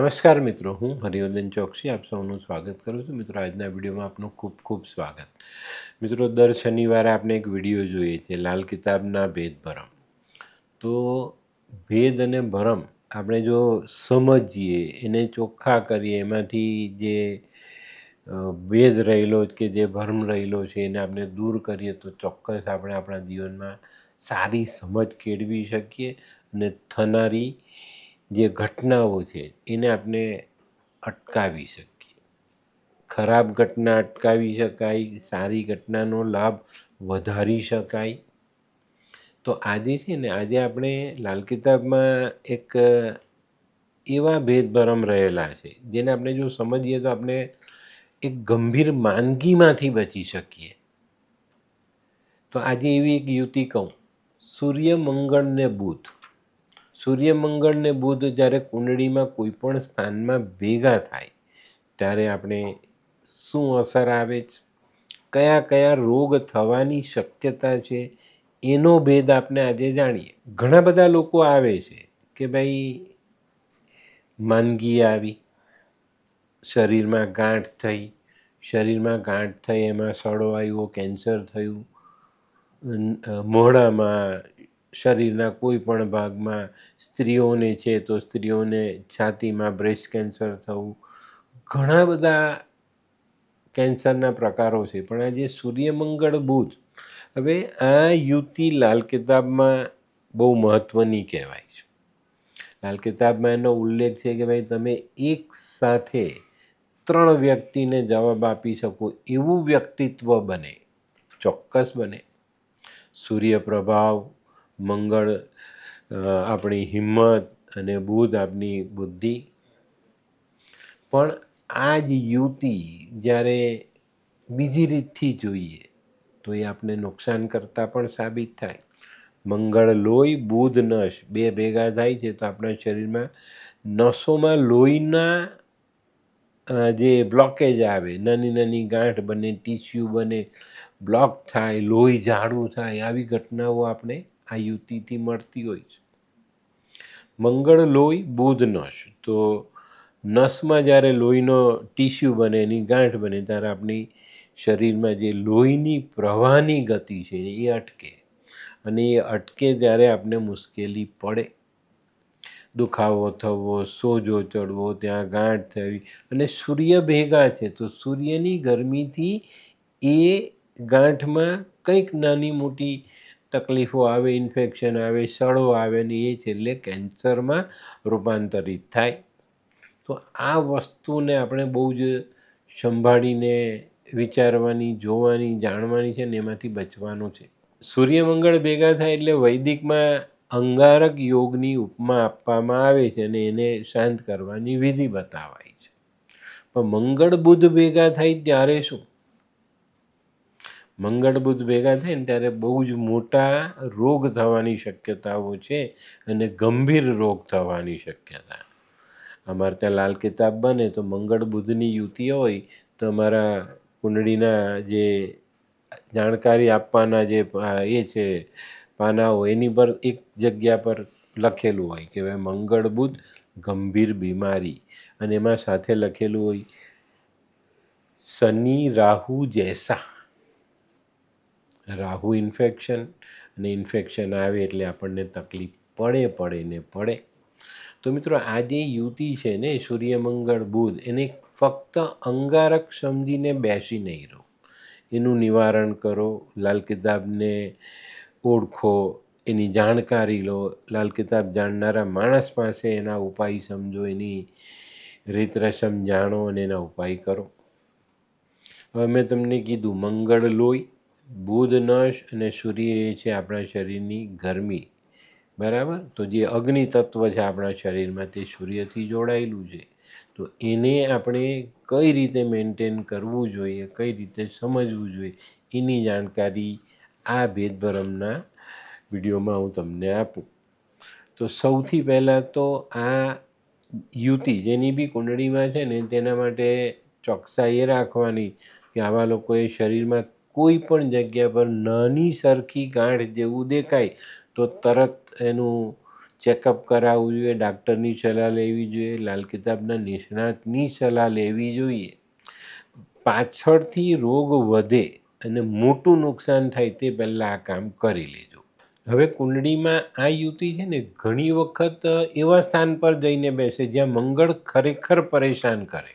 નમસ્કાર મિત્રો, હું હરિવર્ધન ચોકસી, આપ સૌનું સ્વાગત કરું છું. મિત્રો, આજના વિડીયોમાં આપનું ખૂબ ખૂબ સ્વાગત. મિત્રો, દર શનિવારે આપણે એક વીડિયો જોઈએ છે, લાલ કિતાબના ભેદ ભરમ. તો ભેદ અને ભરમ આપણે જો સમજીએ, એને ચોખ્ખા કરીએ, એમાંથી જે ભેદ રહેલો કે જે ભરમ રહેલો છે, એને આપણે દૂર કરીએ, તો ચોક્કસ આપણે આપણા જીવનમાં સારી સમજ કેળવી શકીએ અને થનારી જે ઘટનાઓ છે, એને આપણે અટકાવી શકીએ. ખરાબ ઘટના અટકાવી શકાય, સારી ઘટનાનો લાભ વધારી શકાય. તો આજે છે ને, આજે આપણે લાલ કિતાબમાં એક એવા ભેદભરમ રહેલા છે, જેને આપણે જો સમજીએ તો આપણે એક ગંભીર માંદગીમાંથી બચી શકીએ. તો આજે એવી એક યુવતી કહું, સૂર્ય, મંગળ ને સૂર્ય મંગળ ને બુધ જ્યારે કુંડળીમાં કોઈ પણ સ્થાનમાં ભેગા થાય, ત્યારે આપણે શું અસર આવે છે? કયા કયા રોગ થવાની શક્યતા છે? એનો ભેદ આપણે આજે જાણીએ. ઘણા બધા લોકો આવે છે કે ભાઈ માંદગી આવી, શરીરમાં ગાંઠ થઈ, શરીરમાં ગાંઠ થઈ, એમાં સડો આવ્યો, કેન્સર થયું મોઢામાં શરીરના કોઈ પણ ભાગમાં સ્ત્રીઓને છે તો સ્ત્રીઓને છાતીમાં બ્રેસ્ટ કેન્સર થવું, ઘણા બધા કેન્સરના પ્રકારો છે. પણ આજે સૂર્યમંગળ બુધ, હવે આ યુતિ લાલ કિતાબમાં બહુ મહત્ત્વની કહેવાય છે. લાલ કિતાબમાં એનો ઉલ્લેખ છે કે ભાઈ તમે એક સાથે ત્રણ વ્યક્તિને જવાબ આપી શકો, એવું વ્યક્તિત્વ બને, ચોક્કસ બને. સૂર્ય પ્રભાવ મંગળ આપણી હિંમત અને બુધ આપણી બુદ્ધિ. પણ આ જ યુતિ જ્યારે બીજી રીતથી જોઈએ તો એ આપણે નુકસાન કરતાં પણ સાબિત થાય. મંગળ લોહી બુધ નશ બે ભેગા થાય છે તો આપણા શરીરમાં નસોમાં લોહીના જે બ્લોકેજ આવે, નાની નાની ગાંઠ બને ટીસ્યુ બને બ્લોક થાય, લોહી જાડું થાય, આવી ઘટનાઓ આપણે આ યુતિથી મળતી હોય છે. મંગળ લોહી, બુધ નશ તો નસમાં જ્યારે લોહીનો ટીસ્યુ બને, એની ગાંઠ બને, ત્યારે આપણી શરીરમાં જે લોહીની પ્રવાહની ગતિ છે એ અટકે. અને એ અટકે ત્યારે આપણે મુશ્કેલી પડે. દુખાવો થવો, સોજો ચડવો, ત્યાં ગાંઠ થવી અને સૂર્ય ભેગા છે, તો સૂર્યની ગરમીથી એ ગાંઠમાં કંઈક નાની મોટી તકલીફો આવે ઇન્ફેક્શન આવે સડો આવે ને એ છેલ્લે કેન્સરમાં રૂપાંતરિત થાય. તો આ વસ્તુને આપણે બહુ જ સંભાળીને વિચારવાની, જોવાની, જાણવાની છે ને એમાંથી બચવાનું છે. સૂર્યમંગળ ભેગા થાય એટલે વૈદિકમાં અંગારક યોગની ઉપમા આપવામાં આવે છે અને એને શાંત કરવાની વિધિ બતાવાય છે. પણ મંગળ બુધ ભેગા થાય ત્યારે શું? મંગળ બુધ ભેગા થાય ને ત્યારે બહુ જ મોટા રોગ થવાની શક્યતાઓ છે અને ગંભીર રોગ થવાની શક્યતા. અમારે ત્યાં લાલ કિતાબ બને તો મંગળ બુધની યુતિ હોય તો અમારા કુંડળીના જે જાણકારી આપવાના જે એ છે, પાનાઓ, એની પર એક જગ્યા પર લખેલું હોય કે ભાઈ મંગળ બુધ ગંભીર બીમારી. અને એમાં સાથે લખેલું હોય, શનિ રાહુ જૈસા. રાહુ ઇન્ફેક્શન અને ઇન્ફેક્શન આવે એટલે આપણને તકલીફ પડે પડે ને પડે. તો મિત્રો, આ જે યુતિ છે ને સૂર્યમંગળ બુધ, એને ફક્ત અંગારક સમજીને બેસી નહીં રહો. એનું નિવારણ કરો, લાલ કિતાબને ઓળખો, એની જાણકારી લો. લાલ કિતાબ જાણનારા માણસ પાસે એના ઉપાય સમજો, એની રીત રસમ જાણો અને એના ઉપાય કરો. હવે મેં તમને કીધું, મંગળ લોહી. બુધ, નશ અને સૂર્ય એ છે આપણા શરીરની ગરમી. બરાબર? તો જે અગ્નિ તત્વ છે આપણા શરીરમાં તે સૂર્યથી જોડાયેલું છે. તો એને આપણે કઈ રીતે મેન્ટેન કરવું જોઈએ, કઈ રીતે સમજવું જોઈએ, એની જાણકારી આ ભેદભરમના વિડીયોમાં હું તમને આપું. તો સૌથી પહેલાં તો આ યુતિ જેની બી કુંડળીમાં છે ને તેના માટે ચોકસાઈ એ રાખવાની કે આવા લોકોએ શરીરમાં કોઈ પણ જગ્યા પર નાની સરખી ગાંઠ જેવું દેખાય, તો તરત એનું ચેકઅપ કરાવવું જોઈએ ડાક્ટરની સલાહ લેવી જોઈએ, લાલ કિતાબના નિષ્ણાતની સલાહ લેવી જોઈએ. પાછળથી રોગ વધે અને મોટું નુકસાન થાય તે પહેલાં આ કામ કરી લેજો. હવે કુંડળીમાં આ યુતિ છે ને ઘણી વખત એવા સ્થાન પર જઈને બેસે જ્યાં મંગળ ખરેખર પરેશાન કરે.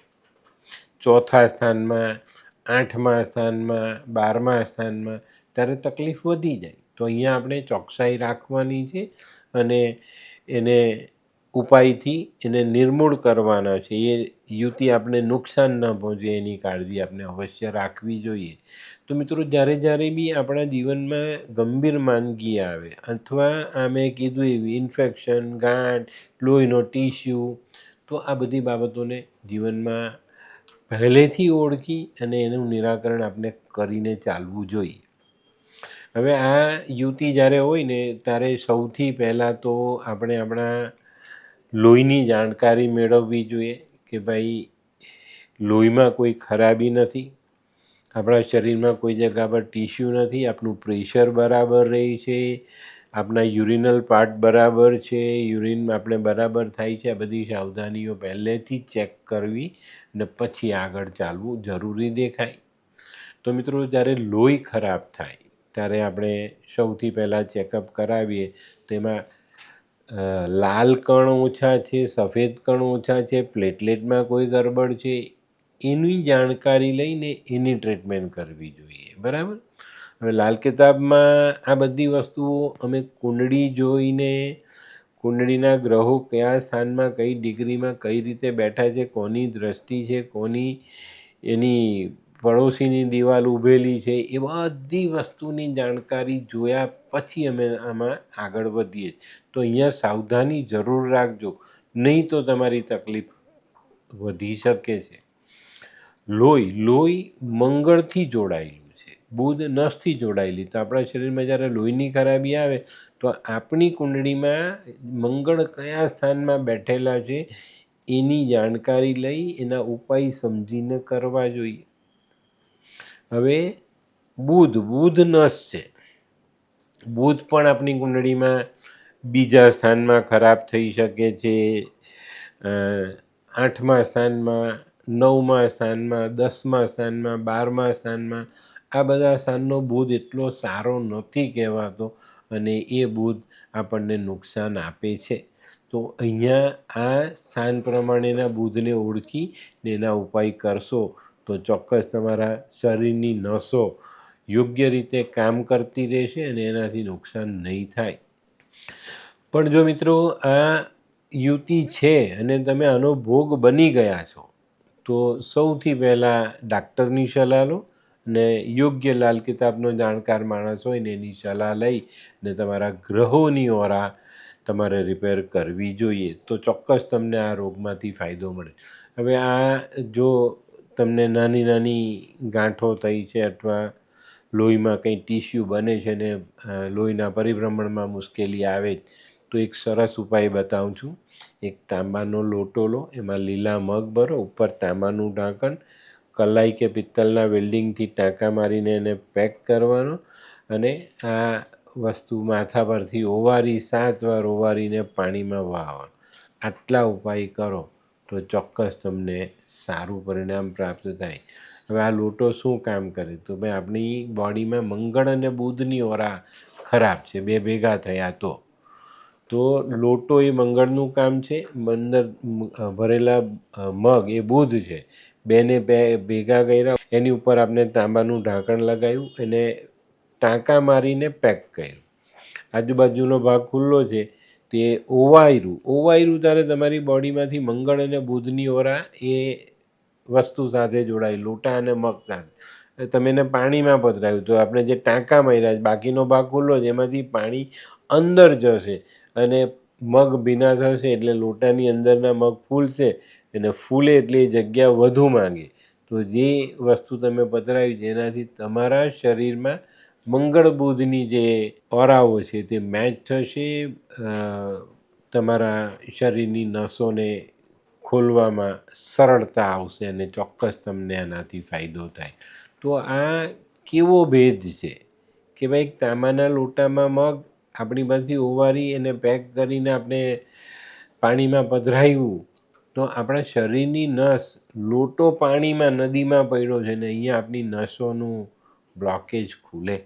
ચોથા સ્થાનમાં આઠમા સ્થાનમાં, બારમા સ્થાનમાં ત્યારે તકલીફ વધી જાય. તો અહીંયા આપણે ચોકસાઈ રાખવાની છે અને એને ઉપાયથી એને નિર્મૂળ કરવાના છે. એ યુતિ આપણે નુકસાન ન પહોંચે, એની કાળજી આપણે અવશ્ય રાખવી જોઈએ. તો મિત્રો, જ્યારે જ્યારે બી આપણા જીવનમાં ગંભીર માંદગી આવે અથવા આ મેં કીધું એવી ઇન્ફેક્શન, ગાંઠ, લોહીનો ટીસ્યુ તો આ બધી બાબતોને જીવનમાં પહેલેથી ઓળખી અને એનું નિરાકરણ આપણે કરીને ચાલવું જોઈએ. હવે આ યુતિ જ્યારે હોય ને, ત્યારે સૌથી પહેલાં તો આપણે આપણા લોહીની જાણકારી મેળવવી જોઈએ કે ભાઈ, લોહીમાં કોઈ ખરાબી નથી, આપણા શરીરમાં કોઈ જગ્યા પર ટીસ્યુ નથી, આપણું પ્રેશર બરાબર રહે છે આપણા યુરિનલ પાર્ટ બરાબર છે, યુરિન આપણે બરાબર થાય છે, આ બધી સાવધાનીઓ પહેલેથી ચેક કરવી અને પછી આગળ ચાલવું જરૂરી દેખાય. તો મિત્રો, જ્યારે લોહી ખરાબ થાય, ત્યારે આપણે સૌથી પહેલાં ચેકઅપ કરાવીએ, તેમાં લાલ કણ ઓછા છે, સફેદ કણ ઓછા છે, પ્લેટલેટમાં કોઈ ગરબડ છે, એની જાણકારી લઈને એની ટ્રીટમેન્ટ કરવી જોઈએ, બરાબર? હવે લાલ કિતાબમાં આ બધી વસ્તુઓ અમે કુંડળી જોઈને, કુંડળીના ગ્રહો કયા સ્થાનમાં, કઈ ડિગ્રીમાં, કઈ રીતે બેઠા છે, કોની દ્રષ્ટિ છે, કોની એની પડોશીની દિવાલ ઊભેલી છે, એ બધી વસ્તુની જાણકારી જોયા પછી અમે આમાં આગળ વધીએ. તો અહીંયા સાવધાની જરૂર રાખજો. નહીં તો તમારી તકલીફ વધી શકે છે. લોહી લોહી મંગળથી જોડાયેલું બુધ નસથી જોડાયેલી. તો આપણા શરીરમાં જ્યારે લોહીની ખરાબી આવે, તો આપણી કુંડળીમાં મંગળ કયા સ્થાનમાં બેઠેલા છે, એની જાણકારી લઈ એના ઉપાય સમજીને કરવા જોઈએ. હવે બુધ બુધ નસ છે. બુધ પણ આપણી કુંડળીમાં બીજા સ્થાનમાં ખરાબ થઈ શકે છે. આઠમા સ્થાનમાં, નવમા સ્થાનમાં, દસમા સ્થાનમાં, બારમા સ્થાનમાં આ બધા સ્થાનનો બુધ એટલો સારો નથી કહેવાતો અને એ બુધ આપણને નુકસાન આપે છે. તો અહીંયા આ સ્થાન પ્રમાણેના બુધને ઓળખી ને એના ઉપાય કરશો તો ચોક્કસ તમારા શરીરની નસો યોગ્ય રીતે કામ કરતી રહેશે અને એનાથી નુકસાન નહીં થાય. પણ જો મિત્રો આ યુતિ છે અને તમે આનો ભોગ બની ગયા છો, તો સૌથી પહેલાં ડાક્ટરની સલાહ લો ને યોગ્ય લાલ કિતાબનો જાણકાર માણસ હોય ને એની સલાહ લઈ ને તમારા ગ્રહોની ઓરા તમારે રિપેર કરવી જોઈએ. તો ચોક્કસ તમને આ રોગમાંથી ફાયદો મળે. હવે આ જો તમને નાની નાની ગાંઠો થઈ છે અથવા લોહીમાં કંઈ ટીસ્યુ બને છે ને લોહીના પરિભ્રમણમાં મુશ્કેલી આવે તો એક સરસ ઉપાય બતાવું છું. એક તાંબાનો લોટો લો, એમાં લીલા મગ ભરો, ઉપર તાંબાનું ઢાંકણ કલાઈ કે પિત્તલના વેલ્ડિંગથી ટાંકા મારીને એને પેક કરવાનો અને આ વસ્તુ માથા પરથી ઓવારી, સાત વાર ઓવારીને પાણીમાં વહાવવાનું આટલા ઉપાય કરો તો ચોક્કસ તમને સારું પરિણામ પ્રાપ્ત થાય. હવે આ લોટો શું કામ કરે? તો ભાઈ આપણી બોડીમાં મંગળ અને બુધની ઓરા ખરાબ છે, બે ભેગા થયા તો. તો લોટો એ મંગળનું કામ છે અંદર ભરેલા મગ એ બુધ છે. બેને બે ભેગા કર્યા. એની ઉપર આપણે તાંબાનું ઢાંકણ લગાવ્યું એને ટાંકા મારીને પેક કર્યું. આજુબાજુનો ભાગ ખુલ્લો છે, તે ઓવાયરું. ઓવાયરું ત્યારે તમારી બોડીમાંથી મંગળ અને બુધની ઓરા એ વસ્તુ સાથે જોડાય, લોટા અને મગ સાથે. તમે એને પાણીમાં પધરાવ્યું. તો આપણે જે ટાંકા માર્યા બાકીનો ભાગ ખુલ્લો છે, એમાંથી પાણી અંદર જશે અને મગ ભીના થશે એટલે લોટાની અંદરના મગ ફૂલશે. અને ફૂલે એટલે એ જગ્યા વધુ માંગે. તો જે વસ્તુ તમે પધરાવી જેનાથી તમારા શરીરમાં મંગળ બુધની જે ઓરાઓ છે તે મેચ થશે તમારા શરીરની નસોને ખોલવામાં સરળતા આવશે અને ચોક્કસ તમને આનાથી ફાયદો થાય. તો આ કેવો ભેદ છે કે ભાઈ તાંબાના લોટામાં મગ આપણી પાસેથી ઓવારી એને પેક કરીને આપણે પાણીમાં પધરાવ્યું તો આપણા શરીરની નસ લોટો પાણીમાં નદીમાં પડ્યો છે ને અહીંયા આપણી નસોનું બ્લોકેજ ખુલે.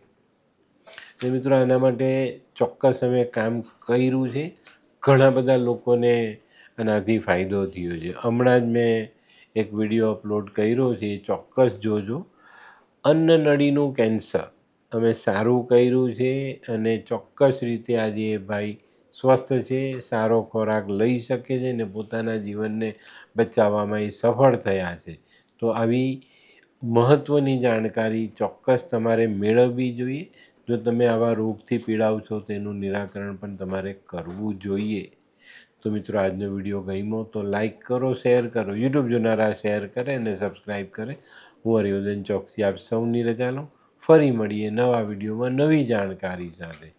તો મિત્રો, આના માટે ચોક્કસ અમે કામ કર્યું છે. ઘણા બધા લોકોને આનાથી ફાયદો થયો છે. હમણાં જ મેં એક વીડિયો અપલોડ કર્યો છે ચોક્કસ જોજો. અન્નનળીનું કેન્સર અમે સારું કર્યું છે અને ચોક્કસ રીતે આજે ભાઈ સ્વસ્થ છે સારો ખોરાક લઈ શકે છે ને પોતાના જીવનને બચાવવામાં એ સફળ થયા છે. તો આવી મહત્ત્વની જાણકારી ચોક્કસ તમારે મેળવવી જોઈએ. જો તમે આવા રોગથી પીડાવ છો તેનું નિરાકરણ પણ તમારે કરવું જોઈએ. તો મિત્રો, આજનો વીડિયો ગમ્યો તો લાઇક કરો, શેર કરો, યુટ્યુબ જોનારા શેર કરે અને સબસ્ક્રાઈબ કરે. હું હરિવર્ધન ચોકસી આપ સૌની રજા લઉં. ફરી મળીએ નવા વિડીયોમાં નવી જાણકારી સાથે.